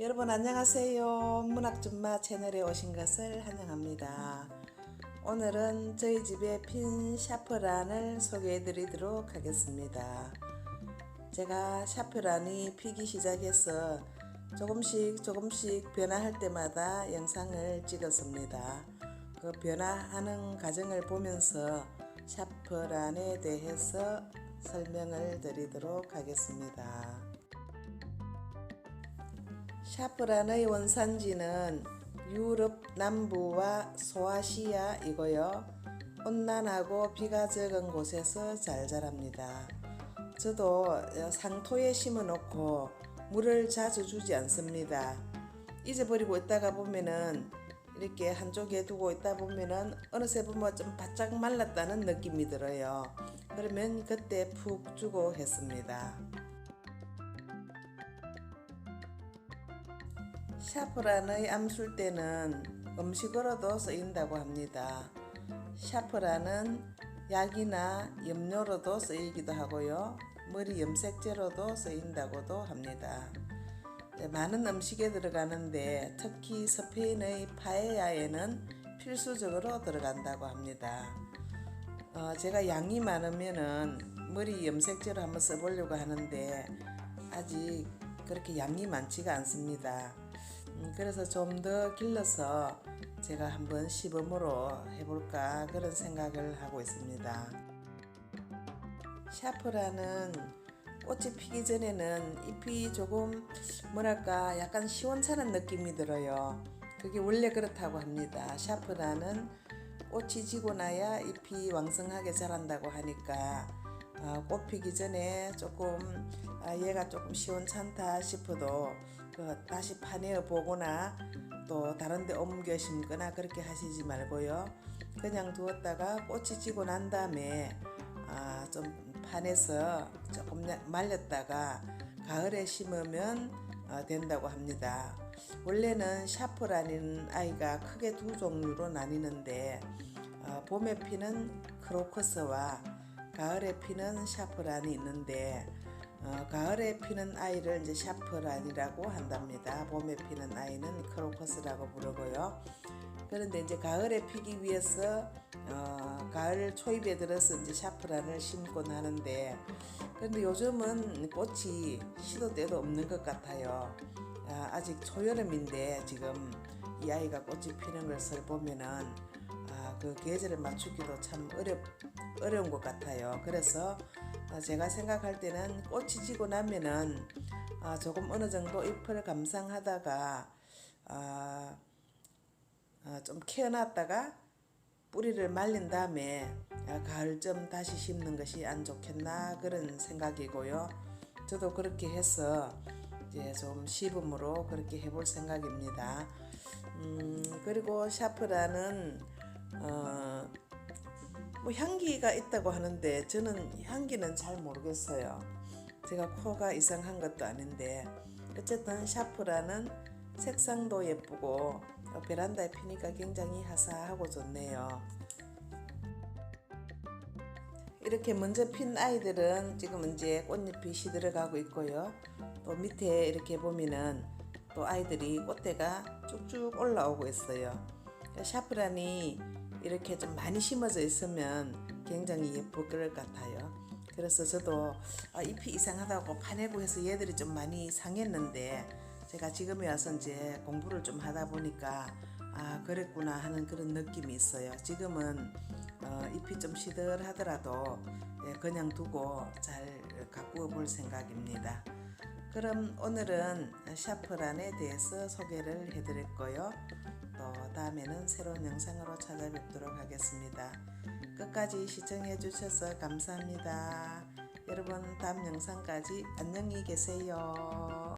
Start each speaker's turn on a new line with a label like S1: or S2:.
S1: 여러분 안녕하세요. 문학준마 채널에 오신 것을 환영합니다. 오늘은 저희 집의 핀 샤프란을 소개해 드리도록 하겠습니다. 제가 샤프란이 피기 시작해서 조금씩 조금씩 변화할 때마다 영상을 찍었습니다. 그 변화하는 과정을 보면서 샤프란에 대해서 설명을 드리도록 하겠습니다. 샤프란의 원산지는 유럽 남부와 소아시아이고요. 온난하고 비가 적은 곳에서 잘 자랍니다. 저도 상토에 심어 놓고 물을 자주 주지 않습니다. 잊어버리고 있다가 보면은 이렇게 한쪽에 두고 있다 보면은 어느새 보면 좀 바짝 말랐다는 느낌이 들어요. 그러면 그때 푹 주고 했습니다. 샤프란의 암술대는 음식으로도 쓰인다고 합니다. 샤프란은 약이나 염료로도 쓰이기도 하고요. 머리 염색제로도 쓰인다고도 합니다. 네, 많은 음식에 들어가는데 특히 스페인의 파에야에는 필수적으로 들어간다고 합니다. 어, 제가 양이 많으면은 머리 염색제로 한번 써보려고 하는데 아직 그렇게 양이 많지가 않습니다. 음, 그래서 좀 더 길러서 제가 한번 시범으로 해볼까 그런 생각을 하고 있습니다. 샤프라는 꽃이 피기 전에는 잎이 조금 뭐랄까 약간 시원찮은 느낌이 들어요. 그게 원래 그렇다고 합니다. 샤프라는 꽃이 지고 나야 잎이 왕성하게 자란다고 하니까 어, 꽃 피기 전에 조금 아, 얘가 조금 시원찮다 싶어도 그 다시 파내어 보거나 또 다른 데 옮겨 심거나 그렇게 하시지 말고요. 그냥 두었다가 꽃이 지고 난 다음에 아, 좀 파내서 조금 말렸다가 가을에 심으면 어, 된다고 합니다. 원래는 샤프라는 아이가 크게 두 종류로 나뉘는데 어, 봄에 피는 크로커스와 가을에 피는 샤프란이 있는데 어, 가을에 피는 아이를 이제 샤프란이라고 한답니다. 봄에 피는 아이는 크로커스라고 부르고요. 그런데 이제 가을에 피기 위해서 어, 가을 초입에 들어서 이제 샤프란을 심곤 하는데 그런데 요즘은 꽃이 시도 때도 없는 것 같아요. 아, 아직 초여름인데 지금 이 아이가 꽃이 피는 것을 보면은 아, 그 계절을 맞추기도 참 어렵 어려운 것 같아요. 그래서 어, 제가 생각할 때는 꽃이 지고 나면은 아, 조금 어느 정도 잎을 감상하다가 아, 아, 좀 키워놨다가 뿌리를 말린 다음에 아, 가을쯤 다시 심는 것이 안 좋겠나 그런 생각이고요. 저도 그렇게 해서 이제 좀 시범으로 그렇게 해볼 생각입니다. 음, 그리고 샤프라는 어, 뭐 향기가 있다고 하는데 저는 향기는 잘 모르겠어요. 제가 코가 이상한 것도 아닌데 어쨌든 샤프라는 색상도 예쁘고 어, 베란다에 피니까 굉장히 화사하고 좋네요. 이렇게 먼저 핀 아이들은 지금 이제 꽃잎이 시들어가고 있고요. 또 밑에 이렇게 보면은 또 아이들이 꽃대가 쭉쭉 올라오고 있어요. 샤프란이 이렇게 좀 많이 심어져 있으면 굉장히 예쁠 것 같아요. 그래서 저도 아, 잎이 이상하다고 파내고 해서 얘들이 좀 많이 상했는데 제가 지금에 와서 이제 공부를 좀 하다 보니까 아 그랬구나 하는 그런 느낌이 있어요. 지금은 어, 잎이 좀 시들하더라도 예, 그냥 두고 잘 가꾸어 볼 생각입니다. 그럼 오늘은 샤프란에 대해서 소개를 해드렸고요. 또 다음에는 새로운 영상으로 찾아뵙도록 하겠습니다. 끝까지 시청해 주셔서 감사합니다. 여러분 다음 영상까지 안녕히 계세요.